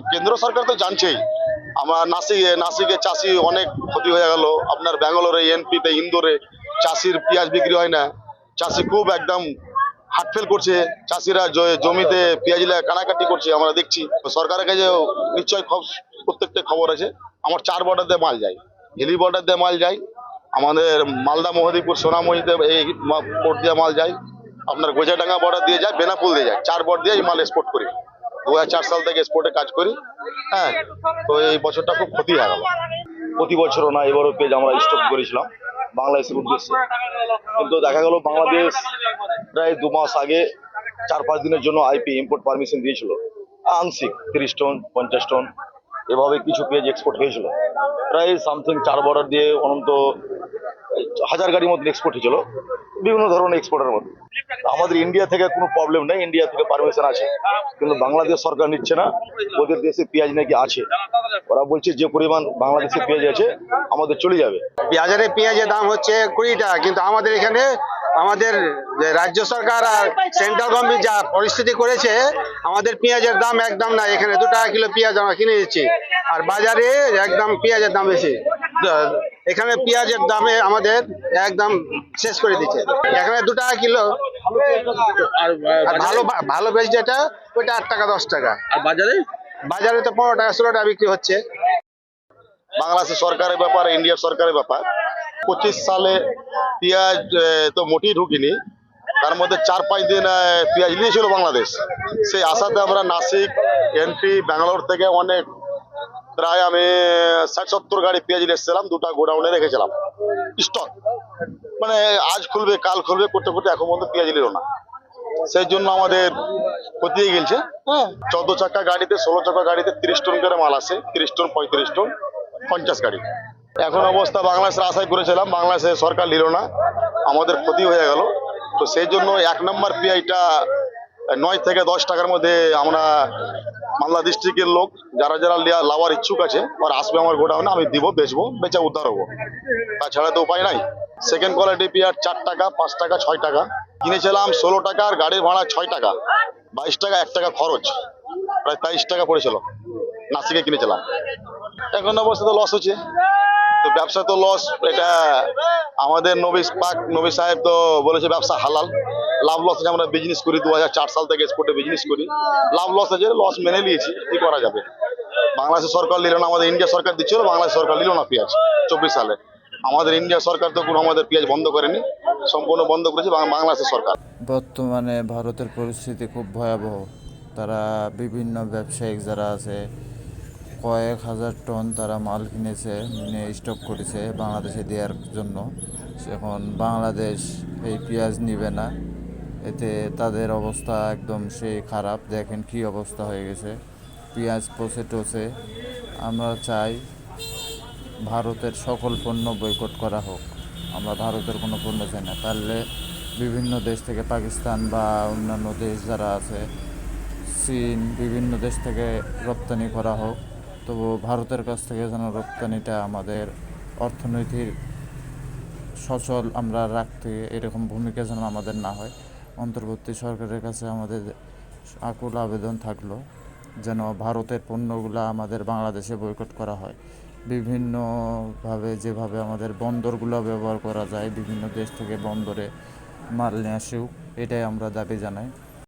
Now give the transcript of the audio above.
কেন্দ্র সরকার তো জানছেই। আমার নাসিকে নাসিকে চাষি অনেক ক্ষতি হয়ে গেল। আপনার ব্যাঙ্গালোরে, এনপিতে, ইন্দোরে চাষির পেঁয়াজ বিক্রি হয় না। চাষি খুব একদম হাটফেল করছে। চাষিরা জমিতে পেঁয়াজ কানাকাটি করছে, আমরা দেখছি। সরকারের কাছে নিশ্চয়ই খব- প্রত্যেকটা খবর আছে। আমার চার বর্ডার দিয়ে মাল যায়। হিলি বর্ডার দিয়ে মাল যায়। আমাদের মালদা মহাদীপুর সোনামহিতে এই পোর্ট দিয়ে মাল যায়। আপনার গোজাডাঙ্গা বর্ডার দিয়ে যায়, বেনাপুল দিয়ে যায়। চার বর্ড দিয়ে এই মাল এক্সপোর্ট করি। দু সাল থেকে এক্সপোর্টে কাজ করি হ্যাঁ তো এই বছরটা খুব ক্ষতি হয়ে গেল। প্রতি বছরও না, এবারও পেজ আমরা স্টক করেছিলাম, বাংলাদেশের উদ্দেশ্যে। কিন্তু দেখা গেল বাংলাদেশ প্রায় দু মাস আগে চার পাঁচ দিনের জন্য আইপি ইম্পোর্ট পারমিশন দিয়েছিল। আংশিক তিরিশ টন পঞ্চাশ টন এভাবে কিছু পেজ এক্সপোর্ট হয়েছিল। প্রায় সামথিং চার বর্ডার দিয়ে অনন্ত হাজার গাড়ির মধ্যে এক্সপোর্ট হয়েছিল। বিভিন্ন ধরনের এক্সপোর্টের মধ্যে আমাদের ইন্ডিয়া থেকে কোনো প্রবলেম নেই ইন্ডিয়া থেকে পারমিশন আছে। কিন্তু বাংলাদেশ সরকার নিচ্ছে না, ওদের দেশে পেঁয়াজ নাকি আছে। ওরা বলছে যে পরিমাণ বাংলাদেশে পেঁয়াজ আছে, আমাদের চলে যাবে। বাজারে পেঁয়াজের দাম হচ্ছে কুড়ি টাকা, কিন্তু আমাদের এখানে আমাদের রাজ্য সরকার আর সেন্ট্রাল গভর্নমেন্ট যা পরিস্থিতি করেছে, আমাদের পেঁয়াজের দাম একদম না এখানে দু টাকা কিলো পেঁয়াজ আমরা কিনে দিচ্ছি। আর বাজারে একদম পেঁয়াজের দাম বেশি। এখানে পেঁয়াজের দামে আমাদের একদম শেষ করে দিচ্ছে। এখানে দু টাকা কিলো। আর ভালো ভালো পেঁয়াজ যেটা ওইটা আট টাকা দশ টাকা। আর বাজারে? বাজারে তো পনেরো টাকা ষোলো টাকা বিক্রি হচ্ছে। বাংলাদেশ সরকারের ব্যাপার ইন্ডিয়া সরকারের ব্যাপার। পঁচিশ সালে পেঁয়াজ তো মোটেই ঢুকিনি। তার মধ্যে চার পাঁচ দিন পেঁয়াজ নিয়েছিল বাংলাদেশ। সেই আশাতে আমরা নাসিক এমপি ব্যাঙ্গালোর থেকে অনেক প্রায় আমি ষাট সত্তর গাড়ি পেঁয়াজ এসেছিলাম দুটা গোডাউনে রেখেছিলাম। স্টক মানে আজ খুলবে কাল খুলবে করতে করতে এখন পর্যন্ত পেঁয়াজ নিল না। সেই জন্য আমাদের ক্ষতি হয়ে গেছে। হ্যাঁ। চোদ্দ চাকা গাড়িতে ষোলো চাকা গাড়িতে তিরিশ টন করে মাল আসে তিরিশ টন পঁয়ত্রিশ টন পঞ্চাশ গাড়ি। এখন অবস্থা বাংলাদেশের আশায় করেছিলাম বাংলাদেশে সরকার নিল না। আমাদের ক্ষতি হয়ে গেল। তো সেই জন্য এক নম্বর পিআইটা নয় থেকে দশ টাকার মধ্যে আমরা মালদা ডিস্ট্রিক্টের লোক, যারা যারা লাওয়ার ইচ্ছুক আছে, ওরা আসবে আমার গোডাউনে, আমি দিব, বেচবো, বেচে উদ্ধার হব। তাছাড়া তো উপায় নাই। সেকেন্ড কোয়ালিটি পেয়ার চার টাকা, পাঁচ টাকা, ছয় টাকা। কিনেছিলাম ষোলো টাকা, আর গাড়ির ভাড়া ছয় টাকা। বাইশ টাকা, এক টাকা খরচ। প্রায় তেইশ টাকা পড়েছিল। নাসিকে কিনেছিলাম। এখন অবস্থা তো লস হচ্ছে। তো ব্যবসা তো লস এটা আমাদের নবী পাক, নবী সাহেব তো বলেছে ব্যবসা হালাল। লাভ লস আছে আমরা বিজনেস করি, দু সাল থেকে এক্সপোর্টে বিজনেস করি। লাভ লস আছে লস মেনে নিয়েছি, কি করা যাবে? বাংলাদেশ সরকার নিল না, আমাদের ইন্ডিয়া সরকার দিচ্ছিল, বাংলাদেশ সরকার নিল না পেঁয়াজ চব্বিশ সালে। আমাদের ইন্ডিয়া সরকার তো কোনো আমাদের পেঁয়াজ বন্ধ করেনি, সম্পূর্ণ বন্ধ করেছে বাংলাদেশের সরকার। বর্তমানে ভারতের পরিস্থিতি খুব ভয়াবহ। তারা বিভিন্ন ব্যবসায়িক যারা আছে কয়েক হাজার টন তারা মাল কিনেছে কিনে স্টক করেছে বাংলাদেশে দেওয়ার জন্য। এখন বাংলাদেশ এই পেঁয়াজ নিবে না। এতে তাদের অবস্থা একদম সেই খারাপ। দেখেন কি অবস্থা হয়ে গেছে। পেঁয়াজ পচে টচে। আমরা চাই ভারতের সকল পণ্য বয়কট করা হোক। আমরা ভারতের কোনো পণ্য চাই না। পারলে বিভিন্ন দেশ থেকে পাকিস্তান বা অন্যান্য দেশ যারা আছে, চীন বিভিন্ন দেশ থেকে রপ্তানি করা হোক। তবু ভারতের কাছ থেকে যেন রপ্তানিটা আমাদের অর্থনীতির সচল আমরা রাখতে এরকম ভূমিকা যেন আমাদের না হয়। অন্তর্বর্তী সরকারের কাছে আমাদের আকুল আবেদন থাকল যেন ভারতের পণ্যগুলো আমাদের বাংলাদেশে বয়কট করা হয়। বিভিন্নভাবে যেভাবে আমাদের বন্দরগুলো ব্যবহার করা যায়, বিভিন্ন দেশ থেকে বন্দরে মাল নিয়ে আসেও এটাই আমরা দাবি জানাই।